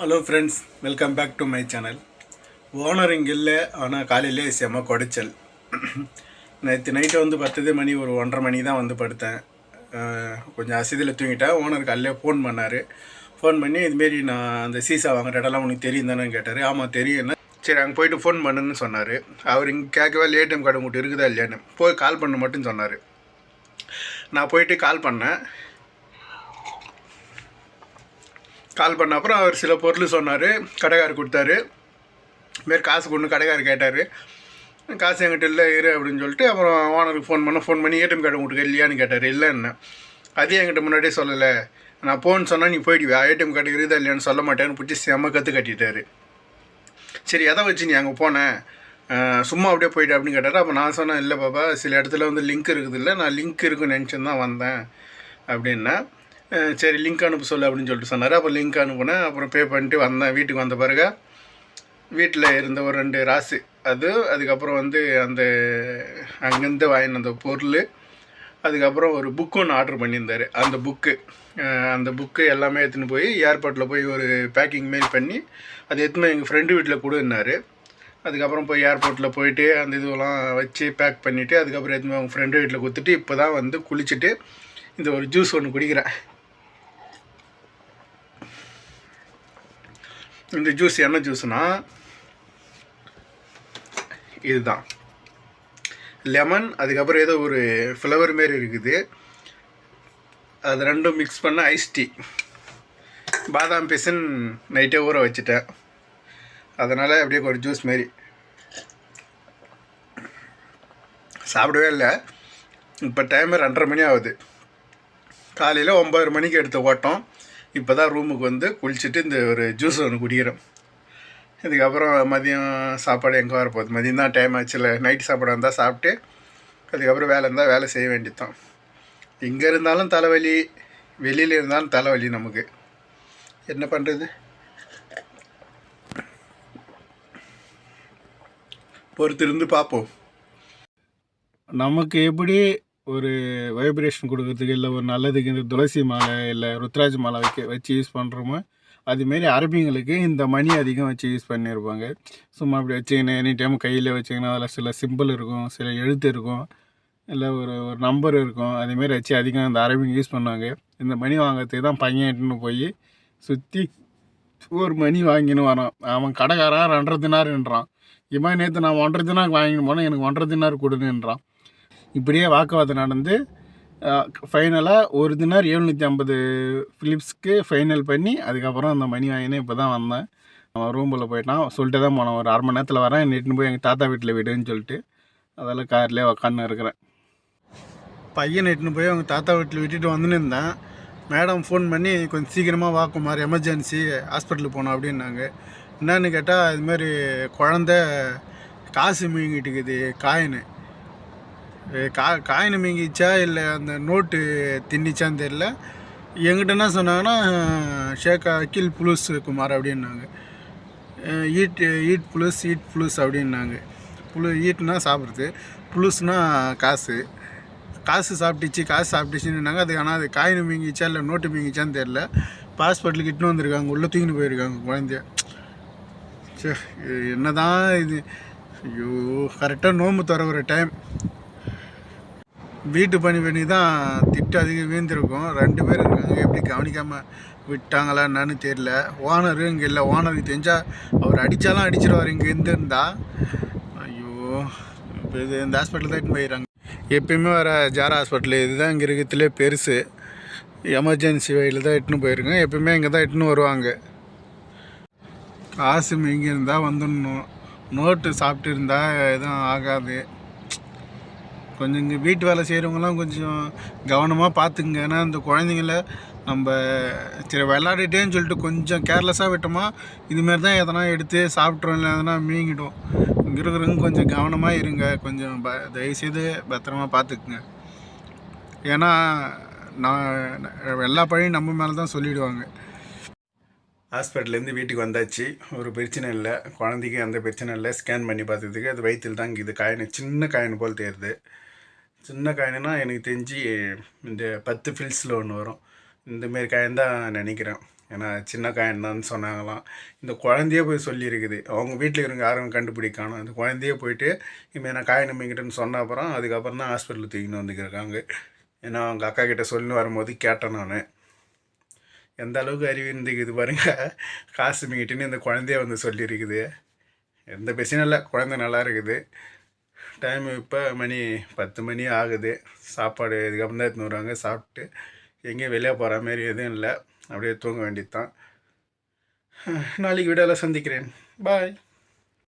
Hello friends welcome back to my channel owner இங்கே இல்லை ஆனால் காலையிலே செம குடைச்சல். நேற்று நைட்டு வந்து பத்தது மணி ஒரு ஒன்றரை மணி தான் வந்து படுத்தேன். கொஞ்சம் அசதியில் தூங்கிட்டேன். ஓனர் காலையிலே ஃபோன் பண்ணார். ஃபோன் பண்ணி இதுமாரி நான் அந்த சீசா வாங்குற இடம்லாம் உனக்கு தெரியும் தானே கேட்டார். ஆமாம் தெரியும் சரி அங்கே போயிட்டு ஃபோன் பண்ணுன்னு சொன்னார். அவர் இங்கே கேட்கவே ஏடிஎம் கார்டு உங்கள்கிட்ட இருக்குதா இல்லையான்னு. போய் கால் பண்ண மட்டும் சொன்னார். நான் போயிட்டு கால் பண்ணேன். கால் பண்ண அப்புறம் அவர் சில பொருள் சொன்னார் கடைக்காரர் கொடுத்தாரு. மாரி காசு கொண்டு கடைக்காரர் கேட்டார். காசு என்கிட்ட இல்லை இரு அப்படின்னு சொல்லிட்டு அப்புறம் ஓனருக்கு ஃபோன் பண்ண ஃபோன் பண்ணி ஏடிஎம் கார்டு உங்களுக்கு இல்லையான்னு கேட்டார். இல்லைன்னு அதே என்கிட்ட முன்னாடியே சொல்லலை. நான் போன்னு சொன்னால் நீ போயிடுவியா? ஏடிஎம் கார்டு இருக்குதா இல்லையான்னு சொல்ல மாட்டேன்னு பிடிச்சி செம்ம கற்று கட்டிட்டாரு. சரி எதை வச்சு நீ அங்கே போனேன் சும்மா அப்படியே போயிட்டு அப்படின்னு கேட்டார். அப்போ நான் சொன்னேன் இல்லை பாப்பா சில இடத்துல வந்து லிங்க் இருக்குது இல்லை நான் லிங்க் இருக்குன்னு நினச்சி தான் வந்தேன் அப்படின்னா சரி லிங்க் அனுப்ப சொல்லு அப்படின்னு சொல்லிட்டு சொன்னார். அப்போ லிங்க் அனுப்புனேன். அப்புறம் பே பண்ணிட்டு வந்தேன். வீட்டுக்கு வந்த பிறகு வீட்டில் இருந்த ஒரு ரெண்டு ராசு. அது அதுக்கப்புறம் வந்து அந்த அங்கேருந்து வாங்கின அந்த பொருள். அதுக்கப்புறம் ஒரு புக்கு ஒன்று ஆர்டர் பண்ணியிருந்தார். அந்த புக்கு அந்த புக்கு எல்லாமே எடுத்துன்னு போய் ஏர்போர்ட்டில் போய் ஒரு பேக்கிங் மாரி பண்ணி அது எடுத்துன்னு எங்கள் ஃப்ரெண்டு வீட்டில் கொடுன்னாரு. அதுக்கப்புறம் போய் ஏர்போர்ட்டில் போயிட்டு அந்த இதுவெல்லாம் வச்சு பேக் பண்ணிவிட்டு அதுக்கப்புறம் எடுத்துன்னு அவங்க ஃப்ரெண்டு வீட்டில் கொடுத்துட்டு இப்போ தான் வந்து குளிச்சுட்டு இந்த ஒரு ஜூஸ் ஒன்று குடிக்கிறேன். இந்த ஜூஸ் என்ன ஜூஸ்னால் இதுதான். லெமன் அதுக்கப்புறம் ஏதோ ஒரு ஃப்ளவர் மாரி இருக்குது. அது ரெண்டும் மிக்ஸ் பண்ண ஐஸ் டீ பாதாம் பிசின் நைட்டே ஊற வச்சுட்டேன். அதனால் அப்படியே ஒரு ஜூஸ் மாரி. சாப்பிடவே இல்லை. இப்போ டைம் ரெண்டரை மணி ஆகுது. காலையில் ஒம்பது மணிக்கு எடுத்த ஓட்டம். இப்போ தான் ரூமுக்கு வந்து குளிச்சுட்டு இந்த ஒரு ஜூஸ் ஒன்று குடிக்கிறோம். இதுக்கப்புறம் மதியம் சாப்பாடு எங்கே வரப்போகுது? மதியம் தான் டைம் ஆச்சுல நைட் சாப்பாடு வந்தால் சாப்பிட்டு அதுக்கப்புறம் வேலை இருந்தால் வேலை செய்ய வேண்டியதுதான். இங்கே இருந்தாலும் தலைவலி வெளியில் இருந்தாலும் தலைவலி நமக்கு. என்ன பண்ணுறது பொறுத்திருந்து பார்ப்போம். நமக்கு எப்படி ஒரு வைப்ரேஷன் கொடுக்கறதுக்கு இல்லை ஒரு நல்லதுக்கு இந்த துளசி மாலை இல்லை ருத்ராஜ் மாலை வைக்க வச்சு யூஸ் பண்ணுறோமோ அதுமாரி அரபிங்களுக்கு இந்த மணி அதிகம் வச்சு யூஸ் பண்ணியிருப்பாங்க சும்மா அப்படி வச்சுக்கின்னு எனி டைம் கையில் வச்சுக்கினா அதில் சில சிம்பிள் இருக்கும் சில எழுத்து இருக்கும் இல்லை ஒரு ஒரு நம்பர் இருக்கும் அதேமாரி வச்சு அதிகம் இந்த அரபிங்க யூஸ் பண்ணுவாங்க. இந்த மணி வாங்குறதுக்கு தான் பையன் எட்டுன்னு போய் சுற்றி ஒரு மணி வாங்கின்னு வரான். அவன் கடைக்காரன் ரெண்டரை தினாருன்றான். இவன் நேற்று நான் ஒன்றரை தினார் வாங்கின்னு போனால் எனக்கு ஒன்றரை தினார் கொடுன்னுன்றான் இப்படியே வாக்குவாதம் நடந்து ஃபைனலாக ஒரு தினார் எழுநூற்றி ஐம்பது ஃபிலிப்ஸ்க்கு ஃபைனல் பண்ணி அதுக்கப்புறம் அந்த மணி வாங்கினே இப்போ தான் வந்தேன். அவன் ரூமில் போயிட்டான். சொல்லிட்டு தான் போனேன். ஒரு அரை மணி நேரத்தில் வரேன். நெட்டுன்னு போய் எங்கள் தாத்தா வீட்டில் விடுன்னு சொல்லிட்டு அதெல்லாம் கார்லேயே உக்காந்து இருக்கிறேன். பையன் எட்டுன்னு போய் அவங்க தாத்தா வீட்டில் விட்டுட்டு வந்துன்னு இருந்தேன். மேடம் ஃபோன் பண்ணி கொஞ்சம் சீக்கிரமாக வாக்குமார் எமர்ஜென்சி ஹாஸ்பிட்டலுக்கு போகணும் அப்படின்னாங்க. என்னன்னு கேட்டால் இதுமாரி குழந்த காசு மீங்கிட்டு இருக்குது காயின் கா காயின் மீங்கிச்சா இல்லை அந்த நோட்டு தின்னிச்சான்னு தெரில எங்கிட்ட என்ன சொன்னாங்கன்னா ஷேக் அகில் புலுஸ் குமார் அப்படின்னாங்க. ஈட் ஈட் புலுஸ் ஈட் புலுஸ் அப்படின்னாங்க. புழு ஈட்னா சாப்பிட்றது புலுஸ்னா காசு. காசு சாப்பிட்டுச்சு காசு சாப்பிட்டுச்சுன்னாங்க அது ஆனால் அது காயின் மீங்கிச்சா இல்லை நோட்டு மீங்கிச்சான்னு தெரில பாஸ்போர்ட்டில் இட்டுன்னு வந்திருக்காங்க உள்ளே தூக்கின்னு போயிருக்காங்க குழந்தைய. சே என்ன தான் இது. ஐயோ கரெக்டாக நோம்பு திறக்கிற டைம் வீட்டு பணி பண்ணி தான் திட்டு அதிகம் வீழ்ந்திருக்கும். ரெண்டு பேர் இருக்காங்க. எப்படி கவனிக்காமல் விட்டாங்களா என்னன்னு தெரியல. ஓனர் இங்கே இல்லை. ஓனருக்கு தெரிஞ்சால் அவர் அடித்தாலும் அடிச்சிருவார். இங்கே இருந்திருந்தா ஐயோ இப்போ இது இந்த ஹாஸ்பிட்டல் தான் இட்டுன்னு போயிடுறாங்க. எப்பயுமே வர ஜாரா ஹாஸ்பிட்டல் இதுதான் இங்கே இருக்கிறதுலே பெருசு. எமர்ஜென்சி வழியில் தான் இட்டுன்னு போயிருக்கேன் எப்பயுமே இங்கே தான் இட்டுன்னு வருவாங்க. காசு இங்கே இருந்தால் வந்துடணும். நோட்டு சாப்பிட்டு இருந்தால் எதுவும் ஆகாது. கொஞ்சம் இங்கே வீட்டு வேலை செய்கிறவங்களாம் கொஞ்சம் கவனமாக பார்த்துங்க ஏன்னா இந்த குழந்தைங்கள நம்ம சரி விளாடிட்டேன்னு சொல்லிட்டு கொஞ்சம் கேர்லெஸ்ஸாக விட்டோமா இதுமாரி தான் எதனா எடுத்து சாப்பிட்றோம் இல்லை எதனா மீங்கிடும். இங்கே இருக்கிறவங்க கொஞ்சம் கவனமாக இருங்க. கொஞ்சம் ப தயவுசெய்து பத்திரமா பார்த்துக்குங்க ஏன்னா நான் எல்லா பழையும் நம்ம மேலே தான் சொல்லிவிடுவாங்க ஹாஸ்பிட்டல்லேருந்து வீட்டுக்கு வந்தாச்சு. ஒரு பிரச்சனை இல்லை. குழந்தைக்கு அந்த பிரச்சனை இல்லை. ஸ்கேன் பண்ணி பார்த்ததுக்கு அது வயிற்றில் தான் இது காயின் சின்ன காயின் போல் தெரியுது. சின்ன காயின்னா எனக்கு தெரிஞ்சு இந்த பத்து ஃபில்ஸில் ஒன்று வரும். இந்தமாரி காயின் தான் நினைக்கிறேன். ஏன்னா சின்ன காயின் தான் சொன்னாங்களாம். இந்த குழந்தையே போய் சொல்லியிருக்குது. அவங்க வீட்டில் இருக்க யாரும் கண்டுபிடிக்கானோ அந்த குழந்தையே போயிட்டு இப்போ நான் காயின் நம்பிக்கிட்டேன்னு சொன்ன அப்புறம் அதுக்கப்புறம் தான் ஹாஸ்பிட்டலில் தூக்கின்னு வந்துக்கிருக்காங்க. ஏன்னா அவங்க அக்கா கிட்டே சொல்லி வரும்போது கேட்டேன் நான். எந்த அளவுக்கு அறிவு இருந்துக்குது பாருங்கள் காசு மீட்டுன்னு இந்த குழந்தைய வந்து சொல்லியிருக்குது. எந்த பிரச்சனையும் இல்லை. குழந்தை நல்லா இருக்குது. டைம் இப்போ மணி பத்து மணி ஆகுது. சாப்பாடு இதுக்கப்புறம் தான் எடுத்துன்னு வருவாங்க. சாப்பிட்டு எங்கேயும் வெளியே போகிற மாதிரி எதுவும் இல்லை. அப்படியே தூங்க வேண்டியது தான் நாளைக்கு விடால சந்திக்கிறேன். பாய்